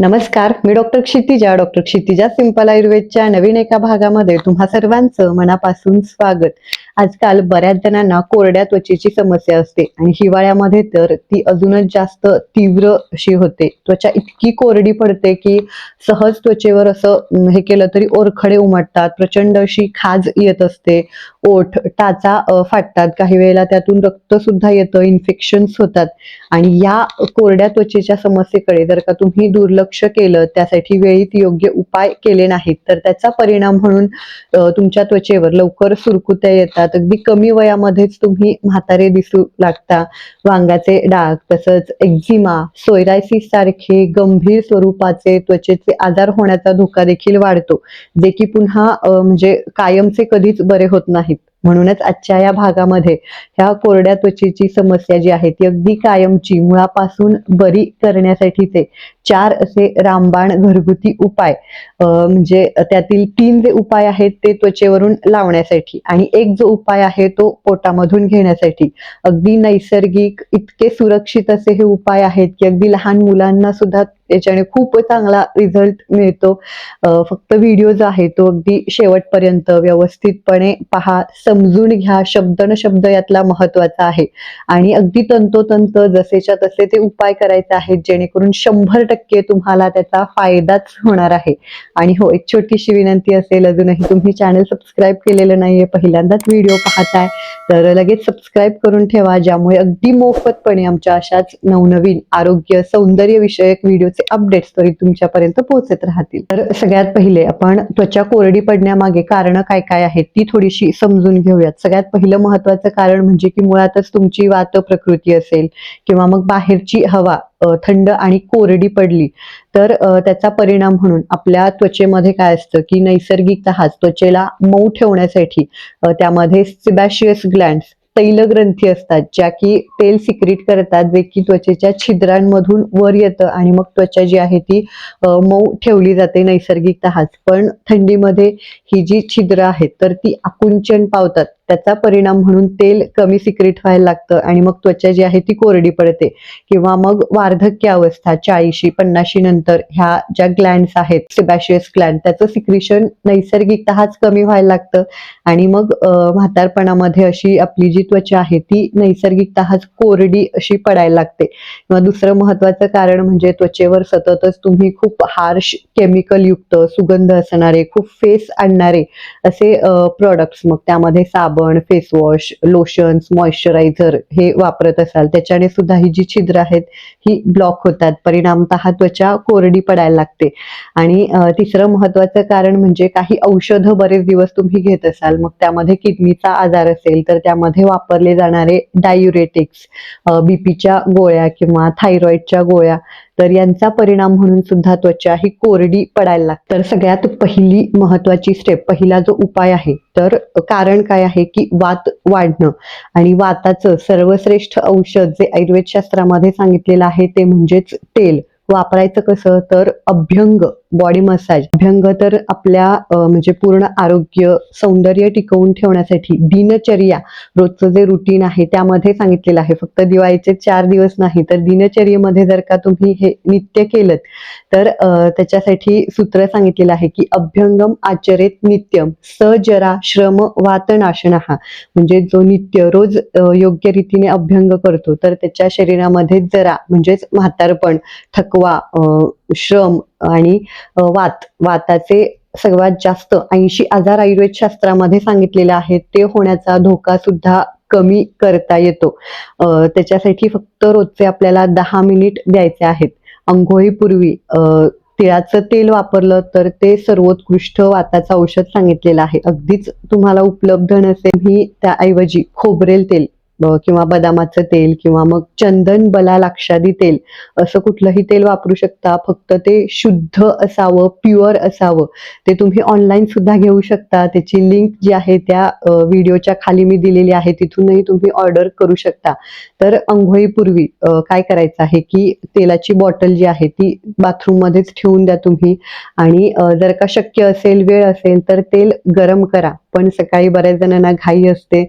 नमस्कार मी doctor Kshitija doctor Kshitija simple आयुर्वेदच्या नवीन एका भागामध्ये तुम्हा सर्वांचं मनापासून स्वागत. आजकाल बऱ्याच जणांना कोरड्या त्वचेची समस्या असते आणि हिवाळ्यामध्ये तर ती अजूनच जास्त तीव्र अशी होते. त्वचा इतकी कोरडी पडते की सहज त्वचेवर असं हे केलं तरी ओरखडे उमटतात प्रचंड अशी खाज येत असते. ओठ टाचा फाटतात. काही वेळेला त्यातून रक्त सुद्धा येतं इन्फेक्शन्स होतात. आणि या कोरड्या त्वचेच्या समस्येकडे जर का तुम्ही दुर्लक्ष केलं त्यासाठी वेळीत योग्य उपाय केले नाहीत तर त्याचा परिणाम म्हणून तुमच्या त्वचेवर लवकर सुरकुत्या येतात. अगदी कमी वयामध्येच तुम्ही म्हातारे दिसू लागता. वांगाचे डाग तसंच एक्झिमा सोयरायसिस सारखे गंभीर स्वरूपाचे त्वचेचे आजार होण्याचा धोका देखील वाढतो. जे की पुन्हा म्हणजे कायमचे कधीच बरे होत नाहीत. म्हणूनच आजच्या या भागामध्ये ह्या कोरड्या त्वचेची समस्या जी आहे ती अगदी कायमची मुळापासून बरी करण्यासाठीचे चार असे रामबाण घरगुती उपाय म्हणजे त्यातील तीन जे उपाय आहेत ते त्वचेवरून लावण्यासाठी आणि एक जो उपाय आहे तो पोटामधून घेण्यासाठी. अगदी नैसर्गिक इतके सुरक्षित असे हे उपाय आहेत की अगदी लहान मुलांना सुद्धा त्याच्याने खूप चांगला रिझल्ट मिळतो. फक्त व्हिडिओ जो आहे तो अगदी शेवटपर्यंत व्यवस्थितपणे पहा समजून घ्या शब्द न शब्द यातला महत्त्वाचा आहे. आणि अगदी तंतोतंत जसेच्या तसे ते उपाय करायचे आहेत जेणेकरून शंभर टक्के तुम्हाला त्याचा फायदाच होणार आहे. आणि हो एक छोटीशी विनंती असेल अजूनही तुम्ही चॅनल सबस्क्राईब केलेलं नाहीये पहिल्यांदाच व्हिडिओ पाहताय तर लगेच सबस्क्राईब करून ठेवा ज्यामुळे अगदी मोफतपणे आमच्या अशाच नवनवीन आरोग्य सौंदर्य विषयक व्हिडिओचे अपडेट्स तरी तुमच्यापर्यंत पोहोचत राहतील. तर सगळ्यात पहिले आपण त्वचा कोरडी पडण्यामागे कारण काय काय आहेत ती थोडीशी समजून घेऊयात. सगळ्यात पहिलं महत्वाचं कारण म्हणजे की मुळातच तुमची वात प्रकृती असेल किंवा मग बाहेरची हवा थंड आणि कोरडी पडली तर त्याचा परिणाम म्हणून आपल्या त्वचेमध्ये काय असतं की नैसर्गिकतः त्वचेला मऊ ठेवण्यासाठी त्यामध्ये सिबॅशियस ग्लँड्स तैलग्रंथी असतात ज्या की तेल सिक्रिट करतात जे की त्वचेच्या छिद्रांमधून वर येतं आणि मग त्वचा जी आहे ती मऊ ठेवली जाते नैसर्गिकतःच पण थंडीमध्ये ही जी छिद्र आहेत तर ती आकुंचन पावतात. त्याचा परिणाम म्हणून तेल कमी सिक्रेट व्हायला लागतं आणि मग त्वचा जी आहे ती कोरडी पडते. किंवा मग वार्धक्य अवस्था चाळीशी पन्नाशी नंतर ह्या ज्या ग्लँड्स आहेत सिबॅशियस ग्लँड त्याचं सिक्रिशन नैसर्गिकतःच कमी व्हायला लागतं. आणि मग म्हातारपणामध्ये अशी आपली जी त्वचा आहे ती नैसर्गिकतःच कोरडी अशी पडायला लागते. किंवा दुसरं महत्वाचं कारण म्हणजे त्वचेवर सततच तुम्ही खूप हार्श केमिकल युक्त सुगंध असणारे खूप फेस आणणारे असे प्रॉडक्ट्स मग त्यामध्ये साबण फेस वॉश लोशन्स मॉइश्चरायझर हे वापरत असाल त्याच्याने सुद्धा ही जी छिद्र आहेत ही ब्लॉक होतात. परिणामतः त्वचा कोरडी पडायला लागते. आणि तिसरं महत्वाचं कारण म्हणजे काही औषधं बरेच दिवस तुम्ही घेत असाल. मग त्यामध्ये किडनीचा आजार असेल तर त्यामध्ये वापरले जाणारे डायुरेटिक्स बीपीच्या गोळ्या किंवा थायरॉईडच्या गोळ्या तर यांचा परिणाम म्हणून सुद्धा त्वचा ही कोरडी पडायला लागते. तर सगळ्यात पहिली महत्वाची स्टेप पहिला जो उपाय आहे तर कारण काय आहे की वात वाढणं. आणि वाताचं सर्वश्रेष्ठ औषध जे आयुर्वेद शास्त्रामध्ये सांगितलेलं आहे ते म्हणजेच तेल. वापरायचं कसं? तर अभ्यंग. बॉडी मसाज अभ्यंग तर आपल्या म्हणजे पूर्ण आरोग्य सौंदर्य टिकवून ठेवण्यासाठी दिनचर्या रोजचं जे रुटीन आहे त्यामध्ये सांगितलेलं आहे. फक्त दिवाळीचे चार दिवस नाही तर दिनचर्येमध्ये जर का तुम्ही हे नित्य केलं तर त्याच्यासाठी सूत्र सांगितलेलं आहे की अभ्यंगम आचरेत नित्यम सजरा श्रम वातनाशन. म्हणजे जो नित्य रोज योग्य रीतीने अभ्यंग करतो तर त्याच्या शरीरामध्ये जरा म्हणजेच म्हातारपण थकवा श्रम आणि वात वाताचे सर्वात जास्त ऐंशी आजार आयुर्वेद शास्त्रामध्ये सांगितलेले आहेत. ते होण्याचा धोका सुद्धा कमी करता येतो. त्याच्यासाठी फक्त रोजचे आपल्याला दहा मिनिट द्यायचे आहेत. अंघोळीपूर्वी तिळाचं तेल वापरलं तर ते सर्वोत्कृष्ट वाताचं औषध सांगितलेलं आहे. अगदीच तुम्हाला उपलब्ध नसेल ही त्याऐवजी खोबरेल तेल. किंवा बदामाचं तेल किंवा मग चंदन बला लाक्षादी तेल असं कुठलंही तेल वापरू शकता. फक्त ते शुद्ध असावं प्युअर असावं. ते तुम्ही ऑनलाईन सुद्धा घेऊ शकता. त्याची लिंक जी आहे त्या व्हिडिओच्या खाली मी दिलेली आहे. तिथूनही तुम्ही ऑर्डर करू शकता. तर अंघोळीपूर्वी काय करायचं आहे की तेलाची बॉटल जी आहे ती बाथरूममध्येच ठेवून द्या तुम्ही. आणि जर का शक्य असेल वेळ असेल तर तेल गरम करा. पण सकाळी बऱ्याच जणांना घाई असते.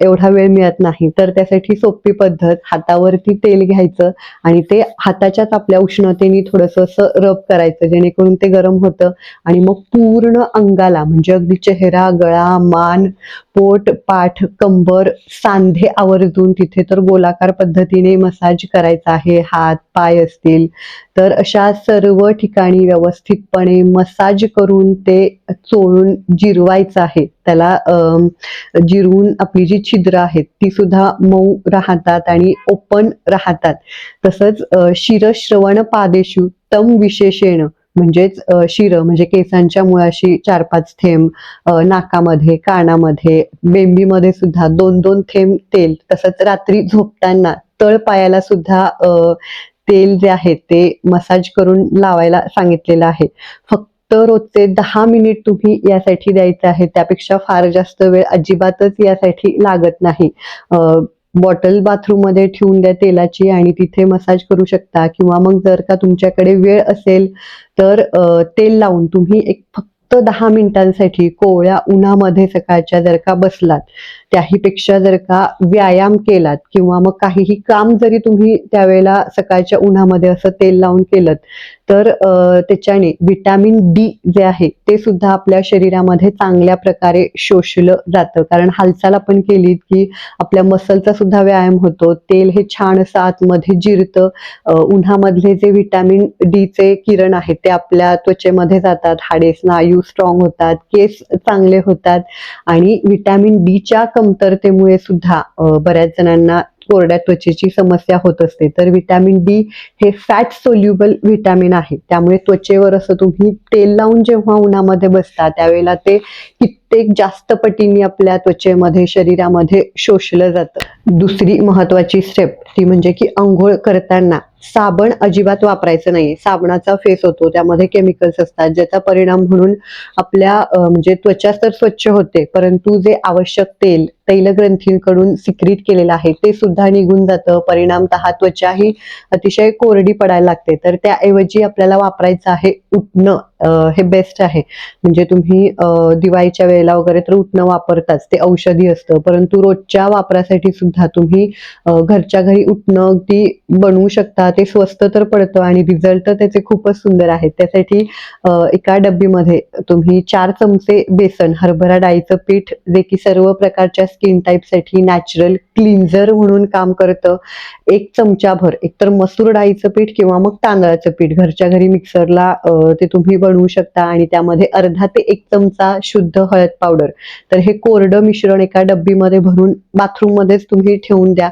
एवढा वेळ मिळत नाही. तर त्यासाठी सोपी पद्धत हातावरती तेल घ्यायचं आणि ते हाताच्याच आपल्या उष्णतेने थोडंसं असं रब करायचं जेणेकरून ते गरम होतं आणि मग पूर्ण अंगाला म्हणजे अगदी चेहरा गळा मान पोट पाठ कंबर सांधे आवर्जून तिथे तर गोलाकार पद्धतीने मसाज करायचा आहे. हात पाय असतील. तर अशा सर्व ठिकाणी व्यवस्थितपणे मसाज करून ते चोळून जिरवायचं आहे. त्याला जिरवून आपली जी छिद्र आहेत ती सुद्धा मऊ राहतात आणि ओपन राहतात. तसंच शिरश्रवण पादेशु तम विशेषेण म्हणजेच शिर म्हणजे केसांच्या मुळाशी चार पाच थेंब नाकामध्ये कानामध्ये बेंबीमध्ये सुद्धा दोन दोन थेंब तेल तसंच रात्री झोपताना तळ पायाला सुद्धा तेल जे आहे ते मसाज करून लावायला सांगितलेलं आहे. फक्त रोजचे दहा मिनिट तुम्ही यासाठी द्यायचे आहे त्यापेक्षा फार जास्त वेळ अजिबातच यासाठी लागत नाही. बॉटल बाथरूममध्ये ठेवून द्या तेलाची आणि तिथे मसाज करू शकता. किंवा मग जर का तुमच्याकडे वेळ असेल तर तेल लावून तुम्ही एक फक्त दहा मिनिटांसाठी कोवळ्या उन्हामध्ये सकाळच्या जर का बसलात त्याहीपेक्षा जर का व्यायाम केलात किंवा मग काहीही काम जरी तुम्ही त्यावेळेला सकाळच्या उन्हामध्ये असं तेल लावून केलं तर त्याच्याने विटॅमिन डी जे आहे ते सुद्धा आपल्या शरीरामध्ये चांगल्या प्रकारे शोषलं जातं. कारण हालचाल आपण केली की आपल्या मसलचा सुद्धा व्यायाम होतो. तेल हे छान असं आतमध्ये जिरतं. उन्हामधले जे व्हिटॅमिन डीचे किरण आहेत ते आपल्या त्वचेमध्ये जातात. हाडे स्नायू स्ट्रॉंग होतात. केस चांगले होतात. आणि व्हिटॅमिन डीच्या कमतरतेमुळे सुद्धा बऱ्याच जणांना कोरड्या त्वचेची समस्या होत असते तर व्हिटॅमिन डी हे फॅट सोल्युबल व्हिटॅमिन आहे. त्यामुळे त्वचेवर असं तुम्ही तेल लावून जेव्हा उन्हामध्ये बसता त्यावेळेला ते कित्येक जास्त पटीने आपल्या त्वचेमध्ये शरीरामध्ये शोषलं जातं. दुसरी महत्वाची स्टेप ती म्हणजे की आंघोळ करताना साबण अजिबात वापरायचं नाही साबणाचा फेस होतो त्यामध्ये केमिकल्स असतात ज्याचा परिणाम म्हणून आपल्या म्हणजे त्वचा तर स्वच्छ होते परंतु जे आवश्यक तेल तैलग्रंथींकडून सिक्रीत केलेलं आहे ते सुद्धा निघून जातं. परिणामत त्वचा ही अतिशय कोरडी पडायला लागते. तर त्याऐवजी आपल्याला वापरायचं आहे उठणं. हे बेस्ट आहे. म्हणजे तुम्ही दिवाळीच्या वेळेला वगैरे तर उठणं वापरताच ते औषधी असतं. परंतु रोजच्या वापरासाठी सुद्धा तुम्ही घरच्या घरी उठणं अगदी बनवू शकता. ते स्वस्त तर पडतं आणि रिझल्ट तर त्याचे खूपच सुंदर आहेत. त्यासाठी एका डब्बीमध्ये तुम्ही चार चमचे बेसन हरभरा डाळीचं पीठ जे की सर्व प्रकारच्या स्किन टाईपसाठी नॅचरल क्लिन्झर म्हणून काम करतं. एक चमचाभर एकतर मसूर डाळीचं पीठ किंवा मग तांदळाचं पीठ. घरच्या घरी मिक्सरला ते तुम्ही बनवू शकता आणि त्यामध्ये अर्धा ते एक चमचा शुद्ध हळद पावडर. तर हे कोरडं मिश्रण एका डब्बीमध्ये भरून बाथरूममध्येच तुम्ही ठेवून द्या.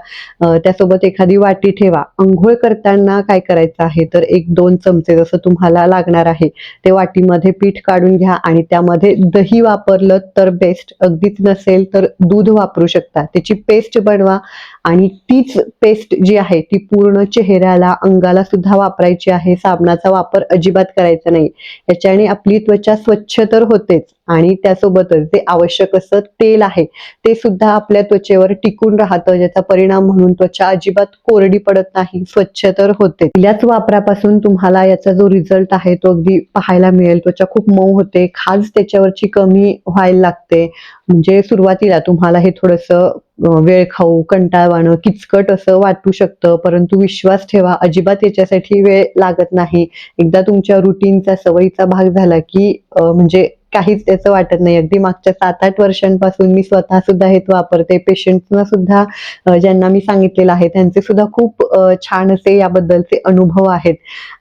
त्यासोबत एखादी वाटी ठेवा. अंघोळ करताना काय करायचं आहे? तर एक दोन चमचे जसं तुम्हाला लागणार आहे ते वाटीमध्ये पीठ काढून घ्या आणि त्यामध्ये दही वापरलं तर बेस्ट अगदीच नसेल तर दूध वापरू शकता. त्याची पेस्ट बनवा आणि तीच पेस्ट जी आहे ती पूर्ण चेहऱ्याला अंगाला सुद्धा वापरायची आहे. साबणाचा वापर अजिबात करायचा नाही. याच्याने आपली त्वचा स्वच्छ तर होतेच आणि त्यासोबतच जे आवश्यक असं तेल आहे ते सुद्धा आपल्या त्वचेवर टिकून राहतं ज्याचा परिणाम म्हणून त्वचा अजिबात कोरडी पडत नाही स्वच्छ तर होते याच वापरापासून तुम्हाला याचा जो रिझल्ट आहे तो अगदी पाहायला मिळेल. त्वचा खूप मऊ होते खाज त्याच्यावरची कमी व्हायला लागते. म्हणजे सुरुवातीला तुम्हाला हे थोडंसं वेळ खाऊ कंटाळवाणं किचकट असं वाटू शकतं. परंतु विश्वास ठेवा अजिबात याच्यासाठी वेळ लागत नाही. एकदा तुमच्या रुटीनचा सवयीचा भाग झाला की म्हणजे काहीच त्याचं वाटत नाही. अगदी मागच्या सात आठ वर्षांपासून मी स्वतः सुद्धा हेच वापरते. पेशंटना सुद्धा ज्यांना मी सांगितलेलं आहे त्यांचे सुद्धा खूप छान असे याबद्दलचे अनुभव आहेत.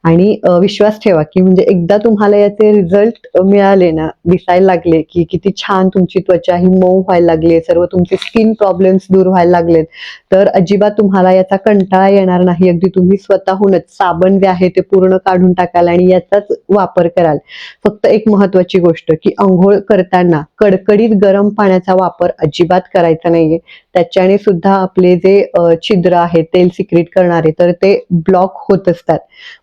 आणि विश्वास ठेवा की म्हणजे एकदा तुम्हाला याचे रिझल्ट मिळाले ना दिसायला लागले की किती छान तुमची त्वचा ही मऊ व्हायला लागली सर्व तुमचे स्किन प्रॉब्लेम्स दूर व्हायला लागलेत. तर अजिबात तुम्हाला याचा कंटाळा येणार नाही. अगदी तुम्ही स्वतःहूनच साबण जे आहे ते पूर्ण काढून टाकाल आणि याचाच वापर कराल. फक्त एक महत्वाची गोष्ट की आंघोळ करताना कडकडीत गरम पाण्याचा वापर अजिबात करायचा नाहीये. त्याच्याने सुद्धा आपले जे छिद्र आहे तेल सिक्रेट करणारे तर ते ब्लॉक होत असतात.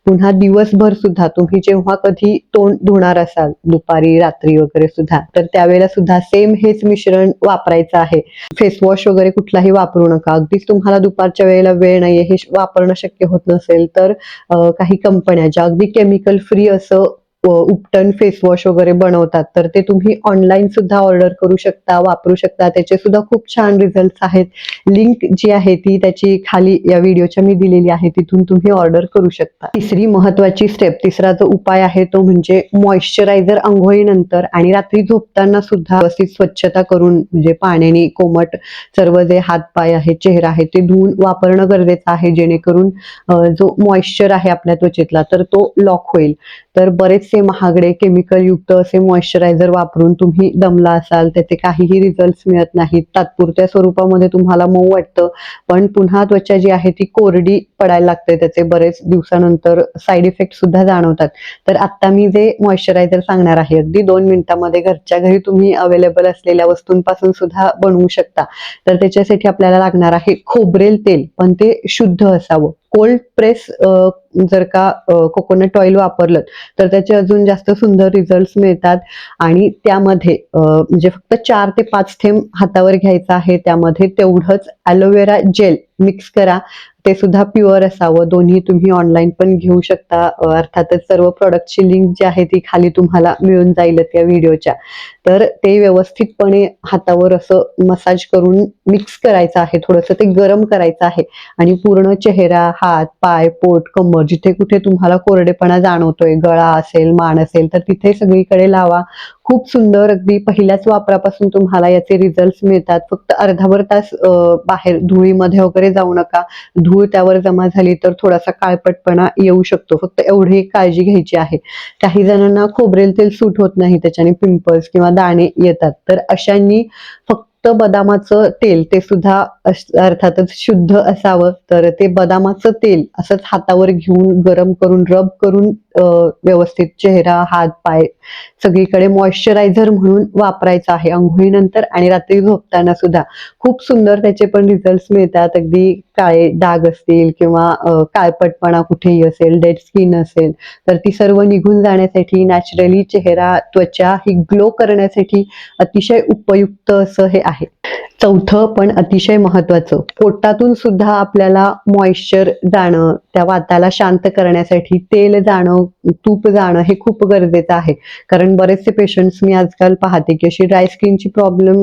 पुन्हा दिवसभर सुद्धा तुम्ही जेव्हा कधी तोंड धुणार असाल दुपारी रात्री वगैरे सुद्धा तर त्यावेळेला सुद्धा सेम हेच मिश्रण वापरायचं आहे. फेसवॉश वगैरे कुठलाही वापरू नका. अगदीच तुम्हाला दुपारच्या वेळेला वेळ नाहीये हे वापरणं शक्य होत नसेल तर काही कंपन्या ज्या अगदी केमिकल फ्री असं उपटन फेस वॉश वगैरे बनवतात तर ते तुम्ही ऑनलाईन सुद्धा ऑर्डर करू शकता वापरू शकता. त्याचे सुद्धा खूप छान रिझल्ट आहेत. लिंक जी आहे ती त्याची खाली या व्हिडिओच्या मी दिलेली आहे तिथून तुम्ही ऑर्डर करू शकता. तिसरी महत्वाची स्टेप तिसरा जो उपाय आहे तो म्हणजे मॉइश्चरायझर आंघोळीनंतर आणि रात्री झोपताना सुद्धा व्यवस्थित स्वच्छता करून म्हणजे पाण्याने कोमट सर्व जे हात पाय आहे चेहरा आहे ते धुवून वापरणं गरजेचं आहे जेणेकरून जो मॉइश्चर आहे आपल्या त्वचेतला तर तो लॉक होईल. तर बरेच बरेचसे महागडे केमिकल युक्त असे मॉइश्चरायझर वापरून तुम्ही दमला असाल त्याचे काहीही रिझल्ट मिळत नाहीत. तात्पुरत्या स्वरूपामध्ये तुम्हाला मऊ वाटतं. पण पुन्हा त्वचा जी आहे ती कोरडी पडायला लागते. त्याचे बरेच दिवसानंतर साईड इफेक्ट सुद्धा जाणवतात. तर आता मी जे मॉइश्चरायझर सांगणार आहे अगदी दोन मिनिटांमध्ये घरच्या घरी तुम्ही अवेलेबल असलेल्या वस्तूंपासून सुद्धा बनवू शकता. तर त्याच्यासाठी आपल्याला लागणार आहे खोबरेल तेल पण ते शुद्ध असावं. कोल्ड प्रेस जर का कोकोनट ऑइल वापरलं तर त्याचे अजून जास्त सुंदर रिझल्ट मिळतात. आणि त्यामध्ये म्हणजे फक्त चार ते पाच थेंब हातावर घ्यायचा आहे त्यामध्ये तेवढंच ॲलोवेरा जेल मिक्स करा. ते सुद्धा प्युअर असावं. दोन्ही तुम्ही ऑनलाईन पण घेऊ शकता. अर्थातच सर्व प्रॉडक्टची लिंक जी आहे ती खाली तुम्हाला मिळून जाईल त्या व्हिडिओच्या तर ते व्यवस्थितपणे हातावर असं मसाज करून मिक्स करायचं आहे. थोडंसं ते गरम करायचं आहे. आणि पूर्ण चेहरा हात पाय पोट कंबर जिथे कुठे तुम्हाला कोरडेपणा जाणवतोय गळा असेल मान असेल तर तिथे सगळीकडे लावा. खूप सुंदर अगदी पहिल्याच वापरापासून तुम्हाला याचे रिझल्ट मिळतात. फक्त अर्धाभर तास बाहेर धुळीमध्ये वगैरे जाऊ नका. धूळ त्यावर जमा झाली तर थोडासा काळपटपणा येऊ शकतो. फक्त एवढी काळजी घ्यायची आहे. काही जणांना खोबरेल तेल सूट होत नाही त्याच्याने पिंपल्स किंवा दाणे येतात. तर अशांनी फक्त बदामाचं तेल ते सुद्धा अर्थातच शुद्ध असावं. तर ते बदामाचं तेल असंच हातावर घेऊन गरम करून रब करून व्यवस्थित चेहरा हात पाय सगळीकडे मॉइश्चरायझर म्हणून वापरायचं आहे. आंघोळीनंतर आणि रात्री झोपताना सुद्धा. खूप सुंदर त्याचे पण रिझल्ट मिळतात. अगदी काळे डाग असतील किंवा काळपटपणा कुठेही असेल डेड स्किन असेल तर ती सर्व निघून जाण्यासाठी नॅचरली चेहरा त्वचा ही ग्लो करण्यासाठी अतिशय उपयुक्त असं हे आहे. चौथं पण अतिशय महत्वाचं पोटातून सुद्धा आपल्याला मॉइश्चर जाणं त्या वाताला शांत करण्यासाठी तेल जाणं तूप जाणं हे खूप गरजेचं आहे. कारण बरेचसे पेशंट्स मी आजकाल पाहते की अशी ड्राय स्किनची प्रॉब्लेम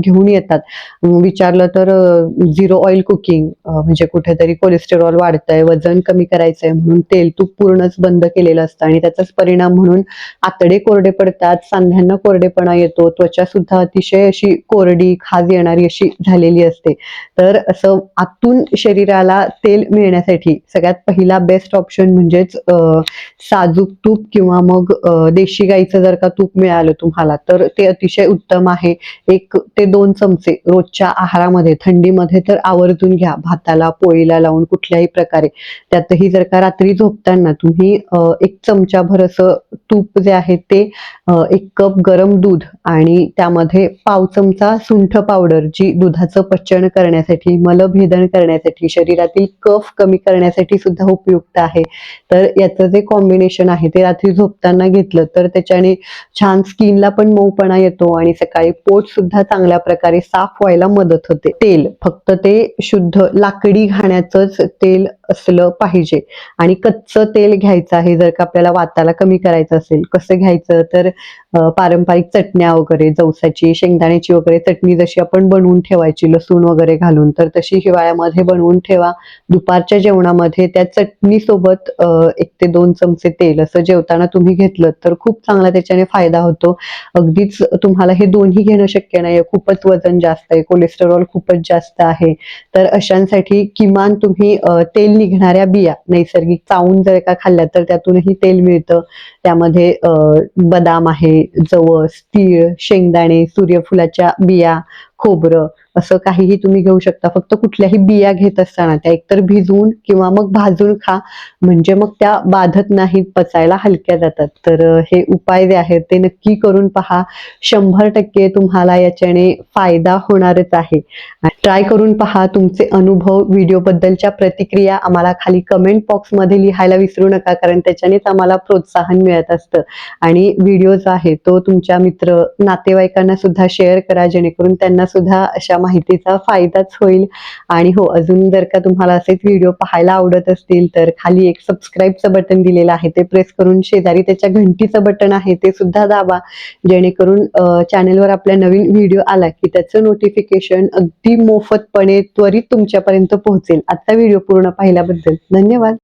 घेऊन येतात. विचारलं तर झिरो ऑइल कुकिंग म्हणजे कुठेतरी कोलेस्टेरॉल वाढतंय वजन कमी करायचंय म्हणून तेल तूप पूर्णच बंद केलेलं असतं आणि त्याचाच परिणाम म्हणून आतडे कोरडे पडतात सांध्यांना कोरडेपणा येतो त्वचा सुद्धा अतिशय अशी कोरडी खाज येणारी अशी झालेली असते. तर असं आतून शरीराला तेल मिळण्यासाठी सगळ्यात पहिला बेस्ट ऑप्शन म्हणजेच साजूक तूप किंवा मग देशी गाईचं जर का तूप मिळालं तुम्हाला तर ते अतिशय उत्तम आहे. एक ते दोन चमचे रोजच्या आहारामध्ये थंडीमध्ये तर आवर्जून घ्या. भाताला पोळीला लावून कुठल्याही प्रकारे. त्यातही जर का रात्री झोपताना तुम्ही एक एक चमचाभर असं तूप जे आहे ते एक कप गरम दूध आणि त्यामध्ये पाव चमचा सुंठ पावडर जी दुधाचं पचन करण्यासाठी मलभेदन करण्यासाठी शरीरातील कफ कमी करण्यासाठी सुद्धा उपयुक्त आहे. तर याचं जे कॉम्बिनेशन आहे ते रात्री झोपताना घेतलं तर त्याच्याने छान स्किनला पण मऊपणा येतो आणि सकाळी पोट सुद्धा चांगल्या प्रकारे साफ व्हायला मदत होते. तेल फक्त ते शुद्ध लाकडी घाण्याचंच तेल असलं पाहिजे. आणि कच्चं तेल घ्यायचं आहे जर का आपल्याला वाताला कमी करायचं असेल कसं घ्यायचं? तर पारंपरिक चटण्या वगैरे जवसाची शेंगदाण्याची वगैरे चटणी जशी आपण बनवून ठेवायची लसूण वगैरे घालून तर तशी हिवाळ्यामध्ये बनवून ठेवा. दुपारच्या जेवणामध्ये त्या चटणी सोबत एक ते दोन चमचे तेल असं जेवताना तुम्ही घेतलं तर खूप चांगला त्याच्याने फायदा होतो. अगदीच तुम्हाला हे दोन्ही घेणं शक्य नाही खूपच वजन जास्त आहे कोलेस्टेरॉल खूपच जास्त आहे. तर अशांसाठी किमान तुम्ही तेल निघणाऱ्या बिया नैसर्गिक चावून जर का खाल्ल्या तर त्यातूनही तेल मिळतं. त्यामध्ये बदाम आहे जवस तीळ शेंगदाणे सूर्यफुलाच्या बिया खोबरं असं काहीही तुम्ही घेऊ शकता. फक्त कुठल्याही बिया घेत असताना त्या एकतर भिजवून किंवा मग भाजून खा. म्हणजे मग त्या बाधत नाहीत पचायला हलक्या जातात. तर हे उपाय जे आहेत ते नक्की करून पहा. शंभर टक्के तुम्हाला याच्याने फायदा होणारच आहे. ट्राय करून पहा तुमचे अनुभव. व्हिडिओ बद्दलच्या प्रतिक्रिया आम्हाला खाली कमेंट बॉक्समध्ये लिहायला विसरू नका कारण त्याच्यानेच आम्हाला प्रोत्साहन मिळत असतं. आणि व्हिडिओ जो आहे तो तुमच्या मित्र नातेवाईकांना सुद्धा शेअर करा जेणेकरून त्यांना सुद्धा अशा माहितीचा फायदाच होईल. आणि हो अजून जर का तुम्हाला असेच व्हिडिओ पाहायला आवडत असतील तर खाली एक सबस्क्राईबचं बटन दिलेलं आहे ते प्रेस करून शेजारी त्याच्या घंटीचं बटन आहे ते सुद्धा दाबा. जेणेकरून चॅनेलवर आपल्या नवीन व्हिडिओ आला की त्याचं नोटिफिकेशन अगदी मोफतपणे त्वरित तुमच्यापर्यंत पोहोचेल. आजचा व्हिडिओ पूर्ण पाहिल्याबद्दल धन्यवाद.